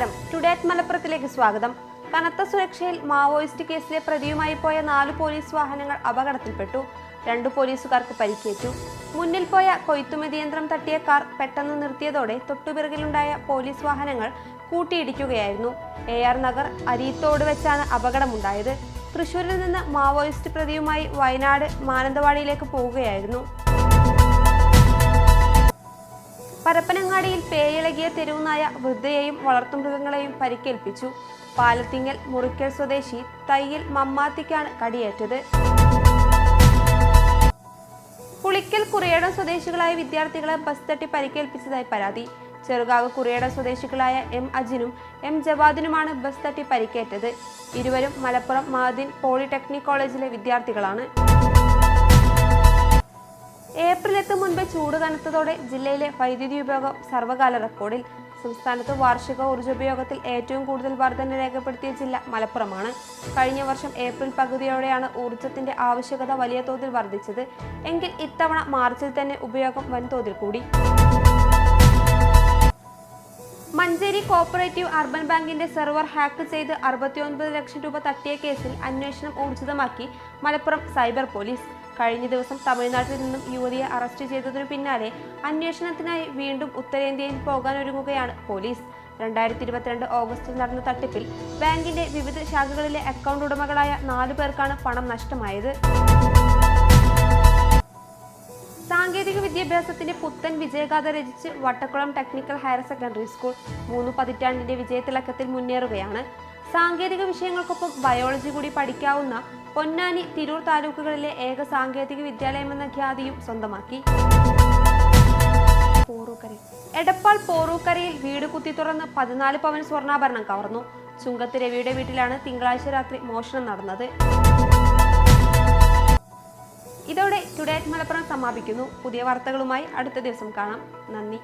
നമസ്കാരം. ടുഡേറ്റ് മലപ്പുറത്തിലേക്ക് സ്വാഗതം. കനത്ത സുരക്ഷയിൽ മാവോയിസ്റ്റ് കേസിലെ പ്രതിയുമായി പോയ നാല് പോലീസ് വാഹനങ്ങൾ അപകടത്തിൽപ്പെട്ടു. രണ്ടു പോലീസുകാർക്ക് പരിക്കേറ്റു. മുന്നിൽ പോയ കൊയ്ത്തുമതി യന്ത്രം തട്ടിയ കാർ പെട്ടെന്ന് നിർത്തിയതോടെ തൊട്ടുപിറകിലുണ്ടായ പോലീസ് വാഹനങ്ങൾ കൂട്ടിയിടിക്കുകയായിരുന്നു. എ ആർ നഗർ അരീത്തോട് വെച്ചാണ് അപകടമുണ്ടായത്. തൃശൂരിൽ നിന്ന് മാവോയിസ്റ്റ് പ്രതിയുമായി വയനാട് മാനന്തവാടിയിലേക്ക് പോവുകയായിരുന്നു. പരപ്പനങ്ങാടിയിൽ പേയിളകിയ തെരുവുനായ വൃദ്ധയെയും വളർത്തുമൃഗങ്ങളെയും പരിക്കേൽപ്പിച്ചു. പാലത്തിങ്ങൽ മുറിക്കൽ സ്വദേശി തയ്യിൽ മമ്മാത്തിക്കാണ് കടിയേറ്റത്. പുളിക്കൽ കുറിയടം സ്വദേശികളായ വിദ്യാർത്ഥികളെ ബസ് തട്ടി പരിക്കേൽപ്പിച്ചതായി പരാതി. ചെറുകാവ് കുറിയടം സ്വദേശികളായ എം അജിനും എം ജവാദിനുമാണ് ബസ് തട്ടി പരിക്കേറ്റത്. ഇരുവരും മലപ്പുറം മാദിൻ പോളിടെക്നിക് കോളേജിലെ വിദ്യാർത്ഥികളാണ്. ഏപ്രിൽ എത്തും മുൻപ് ചൂട് കനത്തതോടെ ജില്ലയിലെ വൈദ്യുതി ഉപയോഗം സർവകാല റെക്കോർഡിൽ. സംസ്ഥാനത്ത് വാർഷിക ഊർജോപയോഗത്തിൽ ഏറ്റവും കൂടുതൽ വർധന രേഖപ്പെടുത്തിയ ജില്ല മലപ്പുറമാണ്. കഴിഞ്ഞ വർഷം ഏപ്രിൽ പകുതിയോടെയാണ് ഊർജത്തിന്റെ ആവശ്യകത വലിയ തോതിൽ വർദ്ധിച്ചത്. എങ്കിൽ ഇത്തവണ മാർച്ചിൽ തന്നെ ഉപയോഗം വൻതോതിൽ കൂടി. മഞ്ചേരി കോപ്പറേറ്റീവ് അർബൻ ബാങ്കിന്റെ സെർവർ ഹാക്ക് ചെയ്ത് അറുപത്തിയൊൻപത് ലക്ഷം രൂപ തട്ടിയ കേസിൽ അന്വേഷണം ഊർജിതമാക്കി മലപ്പുറം സൈബർ പോലീസ്. കഴിഞ്ഞ ദിവസം തമിഴ്നാട്ടിൽ നിന്നും യുവതിയെ അറസ്റ്റ് ചെയ്തതിനു പിന്നാലെ അന്വേഷണത്തിനായി വീണ്ടും ഉത്തരേന്ത്യയിൽ പോകാനൊരുങ്ങുകയാണ് പോലീസ്. രണ്ടായിരത്തി ഇരുപത്തിരണ്ട് ഓഗസ്റ്റിൽ നടന്ന തട്ടിപ്പിൽ ബാങ്കിന്റെ വിവിധ ശാഖകളിലെ അക്കൗണ്ട് ഉടമകളായ നാലു പേർക്കാണ് പണം നഷ്ടമായത്. സാങ്കേതിക വിദ്യാഭ്യാസത്തിന്റെ പുത്തൻ വിജയഗാഥ രചിച്ച് Vattakulam technical higher secondary school മൂന്ന് പതിറ്റാണ്ടിന്റെ വിജയത്തിളക്കത്തിൽ മുന്നേറുകയാണ്. സാങ്കേതിക വിഷയങ്ങൾക്കൊപ്പം ബയോളജി കൂടി പഠിക്കാവുന്ന പൊന്നാനി തിരൂർ താലൂക്കുകളിലെ ഏക സാങ്കേതിക വിദ്യാലയമെന്ന ഖ്യാതിയും സ്വന്തമാക്കി. എടപ്പാൾ പോറൂക്കരയിൽ വീട് കുത്തി തുറന്ന് പതിനാല് പവൻ സ്വർണാഭരണം കവർന്നു. ചുങ്കത്ത് രവിയുടെ വീട്ടിലാണ് തിങ്കളാഴ്ച രാത്രി മോഷണം നടന്നത്. ഇതോടെ ടുഡേ അറ്റ് മലപ്പുറം സമാപിക്കുന്നു. പുതിയ വാർത്തകളുമായി അടുത്ത ദിവസം കാണാം. നന്ദി.